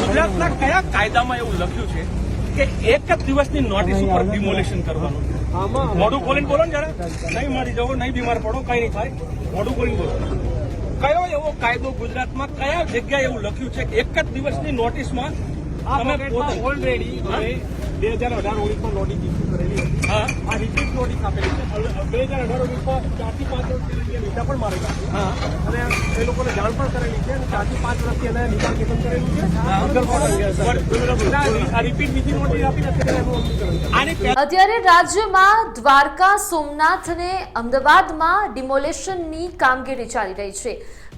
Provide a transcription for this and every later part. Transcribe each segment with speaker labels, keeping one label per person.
Speaker 1: ગુજરાતના કયા કાયદામાં એવું લખ્યું છે કે એક જ દિવસની નોટિસ ઉપર ડિમોલિશન કરવાનું? મોઢું ખોલીને બોલો ને જરા. નહીં મારી જવો નહીં બીમાર પડો કઈ નહીં થાય. મોઢું ખોલીને બોલો. કયો એવો કાયદો ગુજરાતમાં કયા જગ્યાએ એવું લખ્યું છે કે એક જ દિવસની નોટિસમાં તમે પોતે
Speaker 2: ઓલરેડી હવે બે હજાર અઢાર ઓગણીસમાં નોટિસ ઇસ્યુ કરેલી હતી. આ રિપીટ નોટિસ આપેલી છે. બે હજાર અઢાર ઓગણીસમાં ચારથી પાંચ વર્ષથી લીધા પણ મારેલા અને એ લોકોને જાણ પણ કરેલી છે અને ચારથી પાંચ વર્ષથી એને નિકાલ કરેલું છે.
Speaker 3: અત્યારે રાજ્યમાં દ્વારકા સોમનાથ અને અમદાવાદમાં ડિમોલેશનની કામગીરી ચાલી રહી છે.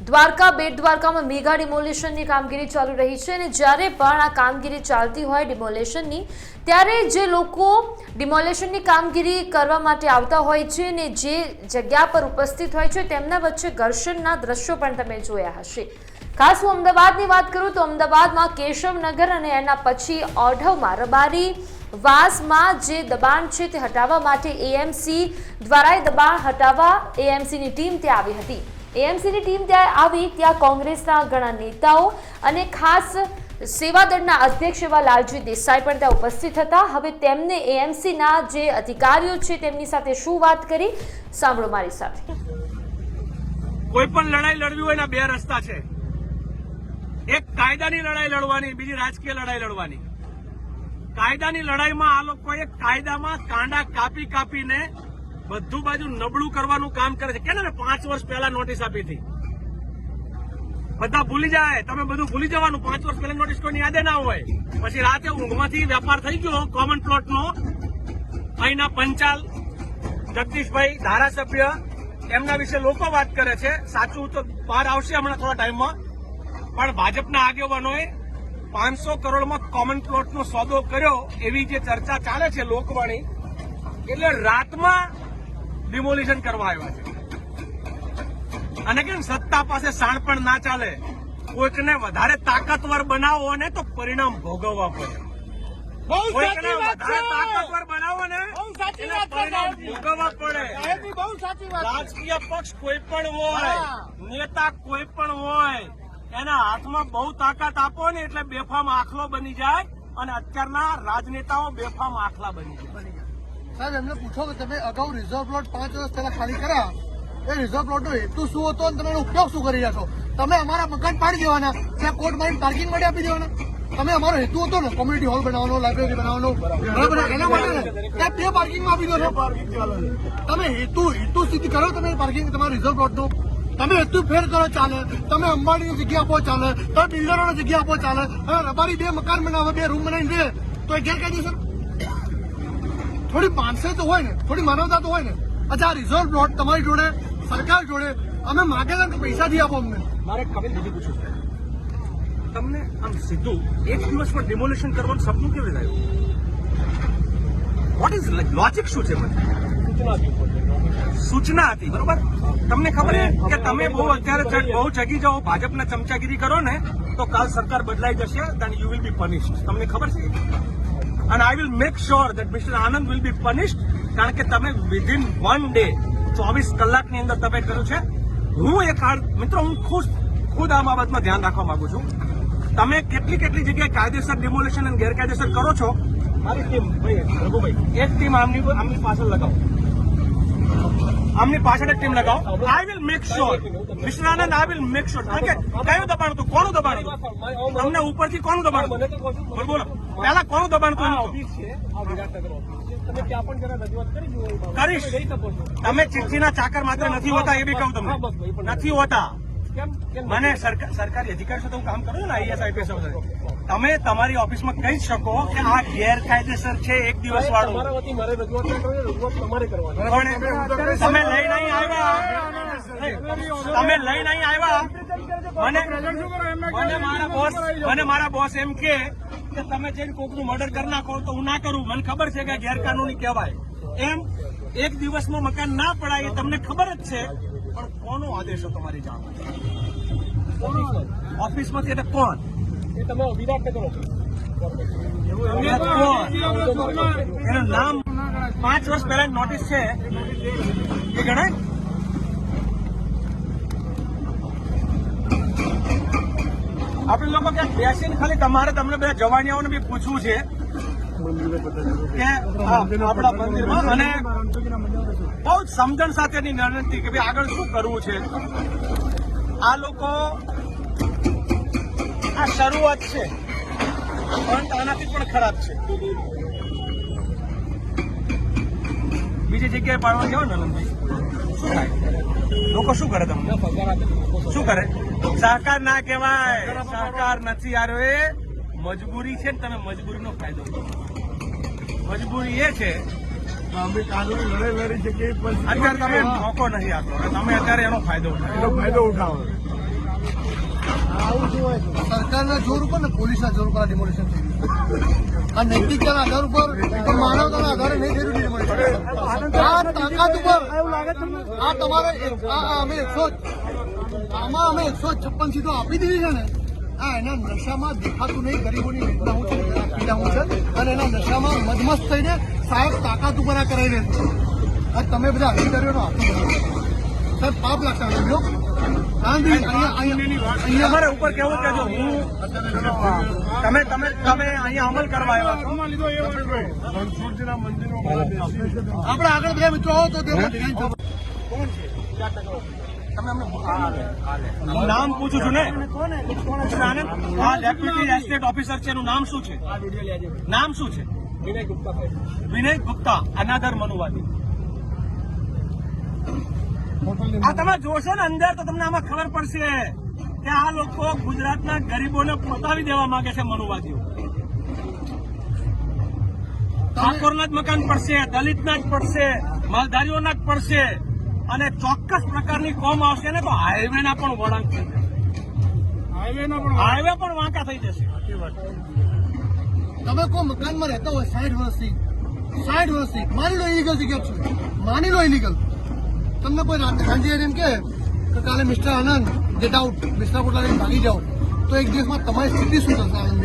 Speaker 3: દ્વારકા, બેટ દ્વારકામાં મેગા ડિમોલેશનની કામગીરી ચાલુ રહી છે અને જ્યારે પણ આ કામગીરી ચાલતી હોય ડિમોલેશનની, ત્યારે જે લોકો ડિમોલેશનની કામગીરી કરવા માટે આવતા હોય છે અને જે જગ્યા પર ઉપસ્થિત હોય છે, તેમના વચ્ચે ઘર્ષણના દ્રશ્યો પણ તમે જોયા હશે. ખાસ હું અમદાવાદની વાત કરું તો અમદાવાદમાં કેશવનગર અને એના પછી ઓઢવમાં રબારી વાસમાં જે દબાણ છે તે હટાવવા માટે એએમસી દ્વારા દબાણ હટાવવા એએમસીની ટીમ ત્યાં આવી હતી. એએમસીની ટીમ ત્યાં આવી, ત્યાં કોંગ્રેસના ઘણા નેતાઓ અને ખાસ સેવાદળના અધ્યક્ષ એવા લાલજી દેસાઈ પણ ત્યાં ઉપસ્થિત હતા. હવે તેમને એએમસીના જે અધિકારીઓ છે, તેમની સાથે શું વાત કરી? સાંભળો મારી સાથે.
Speaker 1: કોઈ પણ લડાઈ લડવી હોય બે રસ્તા છે. એક કાયદાની લડાઈ લડવાની, બીજી રાજકીય લડાઈ લડવાની. કાયદાની લડાઈમાં આ લોકોએ કાયદામાં કાંડા કાપી કાપીને બધું બાજુ નબળું કરવાનું કામ કરે છે. કે ને પાંચ વર્ષ પહેલા નોટિસ આપી હતી? બધા ભૂલી જાય. તમે બધું ભૂલી જવાનું. પાંચ વર્ષ પહેલા નોટિસ કોઈની યાદે ના હોય. પછી રાતે ઊંઘમાંથી વેપાર થઈ ગયો કોમન પ્લોટનો અહીંના પંચાલ, જગદીશભાઈ ધારાસભ્ય, એમના વિશે લોકો વાત કરે છે. સાચું તો બહાર આવશે હમણાં થોડા ટાઈમમાં. પણ ભાજપના આગેવાનોએ પાંચસો કરોડમાં કોમન પ્લોટનો સોદો કર્યો એવી જે ચર્ચા ચાલે છે લોકવાણી, એટલે રાતમાં ડિમોલિશન કરવા આવ્યા છે. અને કેમ સત્તા પાસે શાણપણ ના ચાલે? કોઈકને વધારે તાકતવર બનાવો ને તો પરિણામ ભોગવવા પડે. કોઈકને વધારે તાકાતવર બનાવો પરિણામ ભોગવવા પડે. રાજકીય પક્ષ કોઈ પણ હોય નેતા કોઈ પણ હોય એના હાથમાં બહુ તાકાત આપો ને એટલે બેફામ આખલો બની જાય અને અત્યારના રાજનેતાઓ બેફામ આખલા બની જાય.
Speaker 4: સાહેબ, એમને પૂછો કે તમે અગાઉ રિઝર્વ પ્લોટ પાંચ વર્ષ પહેલા ખાલી કર્યા એ રિઝર્વ પ્લોટનો હેતુ શું હતો અને તમે ઉપયોગ શું કરી રહ્યા છો? તમે અમારા મકાન પાડી દેવાના. ત્યાં કોર્ટ મારી પાર્કિંગ માટે આપી દેવાના. તમે અમારો હેતુ હતો ને કોમ્યુનિટી હોલ બનાવવાનો લાઇબ્રેરી બનાવવાનો બરાબર? એના માટે ત્યાં બે પાર્કિંગમાં આપી દો છો. તમે હેતુ હેતુ સિદ્ધ કરો તમે પાર્કિંગ તમારા રિઝર્વ પ્લોટનું તમે હેતુ ફેર કરો, ચાલે. તમે અંબાણીની જગ્યા આપો, ચાલે. તમે બિલ્ડરોની જગ્યા આપો, ચાલે. રબારી બે મકાન બનાવે, બે રૂમ બનાવીને રહે તો એ ગેરકાયદેસર થોડી માણસે તો હોય ને થોડી માનવતા તો હોય ને. અચ્છા આ રિઝર્વ પ્લોટ તમારી જોડે સરકાર જોડે અમે માગેલા કે પૈસાથી આપો અમને.
Speaker 1: મારે કવિ બીજું પૂછવું છે. તમને આમ સીધું એક દિવસમાં ડિમોલિશન કરવાનું સપનું કેવી રીતે આવ્યું? વોટ ઇઝ લોજિક શું છે મને
Speaker 2: સૂચના
Speaker 1: હતી બરોબર? તમને ખબર છે કે તમે બહુ અત્યારે બહુ જગી જાઓ ભાજપના ચમચાગીરી કરો ને તો કાલ સરકાર બદલાઈ જશે then you will be punished તમને ખબર છે? And I will make sure that mister Anand will be punished કારણ કે તમે વિધિન વન ડે ચોવીસ કલાકની અંદર તમે કર્યું છે. હું એક કાર્ડ મિત્રો, હું ખુશ, ખુદ આ બાબતમાં ધ્યાન રાખવા માંગુ છું. તમે કેટલી કેટલી જગ્યાએ કાયદેસર ડિમોલેશન અને ગેરકાયદેસર કરો છો?
Speaker 2: મારી ટીમ ભાઈ, રઘુભાઈ,
Speaker 1: એક ટીમ આમની આમની પાછળ લગાવો. આમની પાછળ એક ટીમ લગાવો. I will make sure mister Anand I will make sure કારણ કે કયું દબાણ હતું? કોનું દબાણ હતું? તમને ઉપરથી કોનું દબાણ હતું? બોલો પહેલા કોનું દબાણ હતું. કરીશ.
Speaker 2: તમે
Speaker 1: ચિઠ્ઠીના ચાકર માત્ર નથી હોતા એ બી કહું
Speaker 2: તમે
Speaker 1: નથી હોતા. મને સરકાર અધિકારી સાથે હું કામ કરું છું ને આઈએસ આઈપીએસ તમે તમારી ઓફિસમાં કહી શકો કે આ ગેરકાયદેસર છે એક દિવસ વાળું.
Speaker 2: મારે રજૂઆત તમારે કરવાની.
Speaker 1: તમે લઈ નહીં આવ્યા તમે લઈ નહીં આવ્યા મને મને મારા બોસ મને મારા બોસ એમ કે કે તમે જઈને કોકનું મર્ડર કરી નાખો તો હું ના કરું. મને ખબર છે કે ગેરકાનૂની કહેવાય. એમ એક દિવસમાં મકાન ના પડાય એ તમને ખબર જ છે. પણ કોનો આદેશ હતો તમારી જાણ ઓફિસમાંથી એટલે કોણ?
Speaker 2: એ તમે વિરાટનગર
Speaker 1: એનું નામ પાંચ વર્ષ પહેલા નોટિસ છે. એ ગણાય? આપણે લોકો ક્યાંક બેસીને ખાલી તમારે તમને બધા જવાનીઓને બી પૂછવું છે. બહુ જ સમજણ સાથેની વિનંતી કે આગળ શું કરવું છે. આ લોકો આ શરૂઆત છે. પણ આનાથી પણ ખરાબ છે. બીજી જગ્યાએ પાડવા ગયો ને, નંદભાઈ. શું થાય લોકો શું કરે તમને? શું કરે? સહકાર ના કહેવાય. સહકાર નથી યાર એ મજબૂરી છે ને તમે મજબૂરીનો ફાયદો મજબૂરી એ છે
Speaker 2: અમે કાનૂની લડાઈ લડી શકીએ પણ
Speaker 1: અત્યારે તમે મોકો નથી આપતો. અને તમે અત્યારે એનો ફાયદો ઉઠાવો.
Speaker 2: એનો ફાયદો ઉઠાવો.
Speaker 4: સરકારના જોર ઉપર ને પોલીસના જોર ઉપર આ ડિમોલિશન થઈ ગયું. આ નૈતિકતાના આધાર ઉપર માનવતાના આધારે નહીં થઈ રહ્યું આ તાકાત ઉપર આ તમારે અમે એકસો આમાં અમે એકસો છપ્પન સીટો આપી દીધી છે ને આ એના નશામાં દેખાતું નહીં ગરીબોની વેદના હું છે પીડા હું છે અને એના નશામાં મદમસ્ત થઈને સાહેબ તાકાત ઉપર આ કરાવી આ તમે બધા અધિકારીઓનો હાથ સાહેબ પાપ લાગતા
Speaker 1: તમારે ઉપર કેવું કે હું તમે તમે તમે અહીંયા અમલ કરવા આવ્યા.
Speaker 4: આપણે આગળ બધા મિત્રો આવો તો કોણ છે.
Speaker 1: તમે અમને હું નામ પૂછું છું ને? આ ડેપ્યુટી એસ્ટેટ ઓફિસર છે એનું નામ શું છે? નામ શું છે? વિનય ગુપ્તા વિનય ગુપ્તા અનાદર મનુવાદી. આ તમે જોશો ને અંદર તો તમને આમાં ખબર પડશે કે આ લોકો ગુજરાતના ગરીબોને પતાવી દેવા માંગે છે મનુવાદીઓ. ઠાકોરના જ મકાન પડશે દલિતના જ પડશે માલધારીઓના જ પડશે. અને ચોક્કસ પ્રકારની કોમ આવશે ને તો હાઈવેના પણ વળાંક થઈ જશે.
Speaker 2: હાઈવેના પણ
Speaker 1: હાઈવે પણ વાંકા થઈ જશે.
Speaker 4: તમે કોઈ મકાનમાં રહેતા હોય સાઠ વર્ષથી સાઠ વર્ષથી માની લો ઇલીગલ જગ્યા છે. માની લો ઇલીગલ તમને કોઈ રાતે સાંજે એમ કે કાલે mister Anand get out mister Kotla લઈને ભાગી જાઓ. તો એક દિવસમાં તમારી સ્થિતિ શું થશે આનંદ?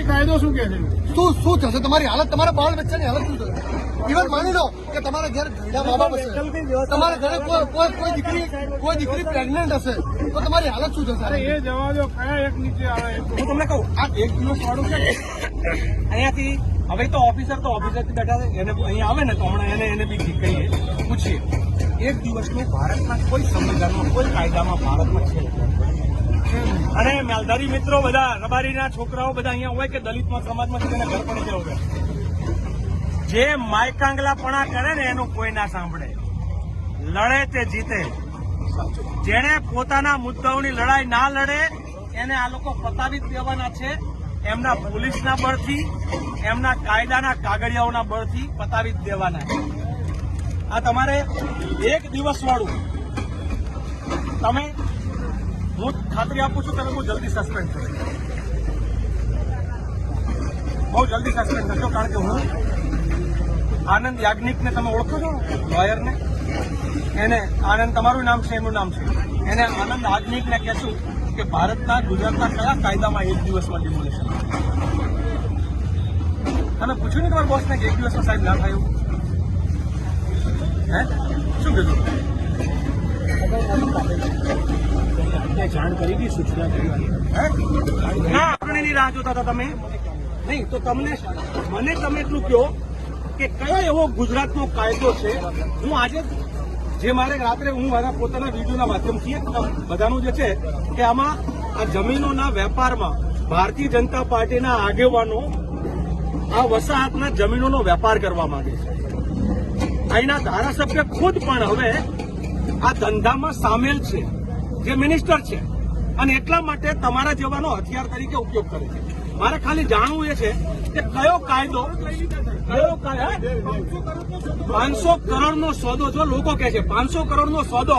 Speaker 4: એ
Speaker 2: કાયદો શું કે છે?
Speaker 4: શું શું થશે? તમારી હાલત તમારા બાળ બચ્ચાની હાલત શું થશે? ઇવન માની લો કે તમારા ઘરે ઘરડા મા બાપ હશે. તમારા ઘરે કોઈ દીકરી કોઈ દીકરી પ્રેગ્નન્ટ હશે તો તમારી હાલત શું થશે?
Speaker 2: અરે એ જવા દો કયા એક નીચે આવે
Speaker 1: હું તમને કહું આ એક દિવસ વાળું છે. અહીંયાથી હવે તો ઓફિસર તો ઓફિસરથી બેઠા છે એને અહીંયા આવે ને તો હમણાં એને એને બી કહીએ પૂછીએ. એક દિવસનું ભારતના કોઈ સંવિધાનમાં કોઈ કાયદામાં ભારતમાં છે? અને માલધારી મિત્રો બધા રબારીના છોકરાઓ બધા અહીંયા હોય કે દલિતમાં સમાજમાં ઘર પણ જવું જે માયકાંગલાપણા કરે ને એનું કોઈ ના સાંભળે. લડે તે જીતે. જેણે પોતાના મુદ્દાઓની લડાઈ ના લડે, એને આ લોકો પતાવી દેવાના છે. એમના પોલીસના બળથી, એમના કાયદાના કાગળિયાઓના બળથી પતાવી દેવાના છે. આ તમારે એક દિવસ વાળું. તમે હું ખાતરી આપું છું, તમે બહુ જલ્દી સસ્પેન્ડ થશો. બહુ જલ્દી સસ્પેન્ડ થશો, કારણ કે હું આનંદ યાજ્ઞિકને તમે ઓળખો છો? લોયરને? એને આનંદ તમારું નામ છે એનું નામ છે. એને આનંદ યાજ્ઞિકને કહેશું કે ભારતના ગુજરાતના કયા કાયદામાં એક દિવસમાં ડિમોલેશન તમે પૂછ્યું ને તમારા બોસને કે એક દિવસમાં સાહેબ ના થાય હે? શું કીધું?
Speaker 2: જાણ કરી હતી સૂચના?
Speaker 1: ના ચૂંટણીની રાહ જોતા હતા તમે. નહીં તો તમને મને તમે એટલું કહો કે કયો એવો ગુજરાતનો કાયદો છે? હું આજે જે મારે રાત્રે હું મારા પોતાના વિડીયોના માધ્યમથી બધાનું જે છે કે આમાં આ જમીનોના વેપારમાં ભારતીય જનતા પાર્ટીના આગેવાનો આ વસાહતના જમીનોનો વેપાર કરવા માંગે છે. અહીંના ધારાસભ્ય ખુદ પણ હવે આ ધંધામાં સામેલ છે, જે મિનિસ્ટર છે. અને એટલા માટે તમારા જેવાનો હથિયાર તરીકે ઉપયોગ કરે છે. મારે ખાલી જાણવું એ છે કે કયો કાયદો કયો કરોડ પાંચસો કરોડનો સોદો જો લોકો કહે છે, પાંચસો કરોડનો સોદો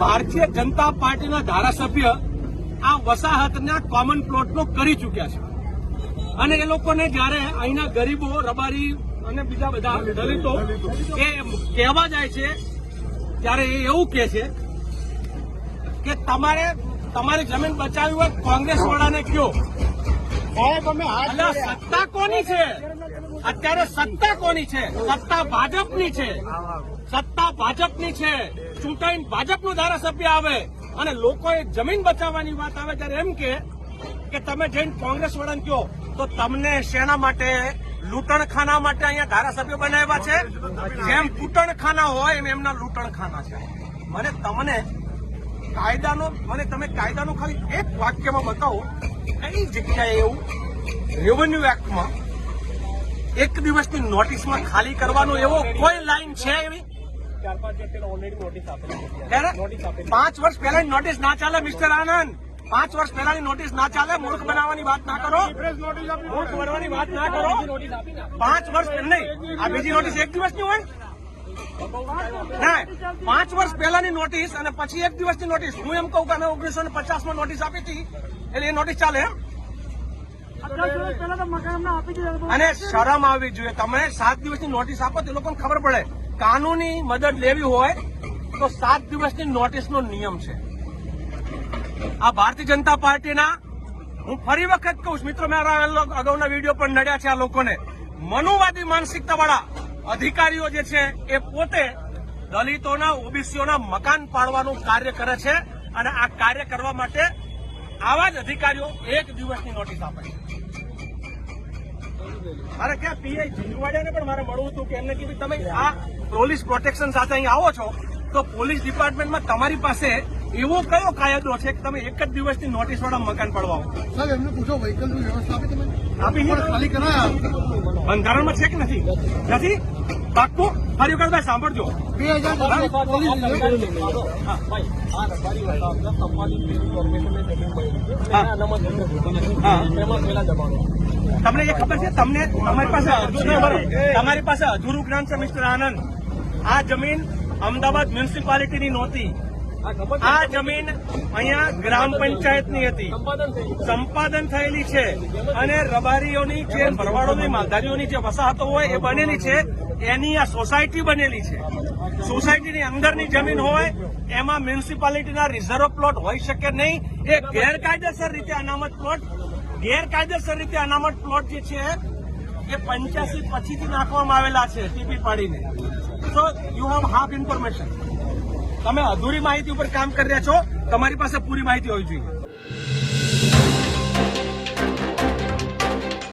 Speaker 1: ભારતીય જનતા પાર્ટીના ધારાસભ્ય આ વસાહતના કોમન પ્લોટનો કરી ચૂક્યા છે. અને એ લોકોને જ્યારે અહીંના ગરીબો, રબારી અને બીજા બધા દલિતો એ કહેવા જાય છે, ત્યારે એ એવું કહે છે કે તમારે, તમારી જમીન બચાવી હોય કોંગ્રેસ વાળાને કયો
Speaker 2: સાહેબ અમે
Speaker 1: સત્તા કોની છે? અત્યારે સત્તા કોની છે? સત્તા ભાજપની છે. સત્તા ભાજપની છે. ચૂંટાઈને ભાજપનું ધારાસભ્ય આવે અને લોકોએ જમીન બચાવવાની વાત આવે ત્યારે એમ કે કે તમે જઈને કોંગ્રેસ વાળાને કહો તો તમને શેના માટે? લૂંટણખાના માટે અહીંયા ધારાસભ્ય બનાવ્યા છે? જેમ કૂટણખાના હોય એમ એમના લૂંટણખાના છે. મને તમને કાયદાનો મને તમે કાયદાનો ખાલી એક વાક્યમાં બતાવો. કઈ જગ્યાએ એવું રેવન્યુ એક્ટમાં એક દિવસની નોટિસમાં ખાલી કરવાનો એવો કોઈ લાઈન છે એવી?
Speaker 2: પાંચ
Speaker 1: વર્ષ પહેલાની નોટિસ ના ચાલે મિસ્ટર આનંદ. પાંચ વર્ષ પહેલાની નોટિસ ના ચાલે મૂર્ખ બનાવવાની વાત ના કરો. મૂર્ખ બનવાની વાત ના કરો. પાંચ વર્ષ નહીં આ બીજી નોટિસ એક દિવસની હોય ના? પાંચ વર્ષ પહેલાની નોટિસ અને પછી એક દિવસની નોટિસ હું એમ કહું કે અમે ઓગણીસો ને પચાસમાં નોટિસ આપી હતી. એટલે એ નોટિસ ચાલે એમ. અને શરમ આવવી જોઈએ. તમે સાત દિવસની નોટિસ આપો તો એ લોકોને ખબર પડે. કાનૂની મદદ લેવી હોય તો સાત દિવસની નોટિસનો નિયમ છે. આ ભારતીય જનતા પાર્ટીના હું ફરી વખત કહું છું મિત્રો મારા અગાઉના વીડિયો પણ નડ્યા છે આ લોકોને. મનુવાદી માનસિકતા વાળા અધિકારીઓ જે છે એ પોતે દલિતોના ઓબીસીઓના મકાન પાડવાનું કાર્ય કરે છે અને આ કાર્ય કરવા માટે આવા જ અધિકારીઓ એક દિવસની નોટિસ આપે છે. મારે ક્યાં પીઆઈ ઝીંઝુવાડિયાને પણ મારે મળવું હતું કે એમને કીધું, તમે આ પોલીસ પ્રોટેક્શન સાથે અહીં આવો છો, તો પોલીસ ડિપાર્ટમેન્ટમાં તમારી પાસે એવો કયો કાયદો છે કે તમે એક જ દિવસની નોટિસ વાળા મકાન પડવા
Speaker 4: સાહેબ એમને પૂછો વ્હીકલની વ્યવસ્થા આપી તમે?
Speaker 1: આપી
Speaker 4: ખાલી કરાયા
Speaker 1: બંધારણમાં છે કે નથી? નથી? પાક્કું? ફરી વખત ભાઈ સાંભળજો.
Speaker 4: બે હજાર
Speaker 1: તમને એ ખબર છે? તમને તમારી પાસે તમારી પાસે અધૂરું જ્ઞાન છે મિસ્ટર આનંદ. આ જમીન અમદાવાદ મ્યુનિસિપાલિટીની નહોતી.
Speaker 2: આ
Speaker 1: જમીન અહીંયા ગ્રામ પંચાયતની હતી. સંપાદન થયેલી છે અને રબારીઓની જે ભરવાડોની, માલધારીઓની જે વસાહતો હોય એ બનેલી છે. એની આ સોસાયટી બનેલી છે. સોસાયટીની અંદરની જમીન હોય, એમાં મ્યુનિસિપાલિટીના રિઝર્વ પ્લોટ હોઈ શકે નહીં. એ ગેરકાયદેસર રીતે અનામત પ્લોટ, ગેરકાયદેસર રીતે અનામત પ્લોટ જે છે, એ પંચ્યાસી પછીથી નાખવામાં આવેલા છે, ટીપી પાડીને. So you have half information તમે અધૂરી માહિતી ઉપર કામ કરી રહ્યા છો તમારી પાસે પૂરી માહિતી હોવી જોઈએ.